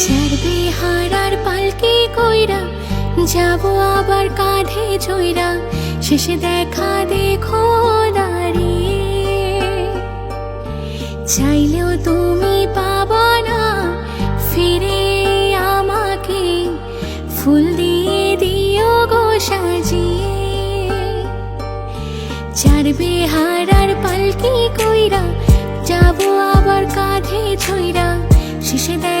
চারবে হারার পালকি কইরা, যাব আবার কাঁধে ছইরা শেষে দেখা দেখো দাঁড়িয়ে চাইলেও তুমি পাবা না, ফিরে আমাকে, ফুল দিয়ে দিও গো সাজিয়ে। চারবে হারার পালকি কইরা, যাব আবার কাঁধে ছইরা শেষে দেখা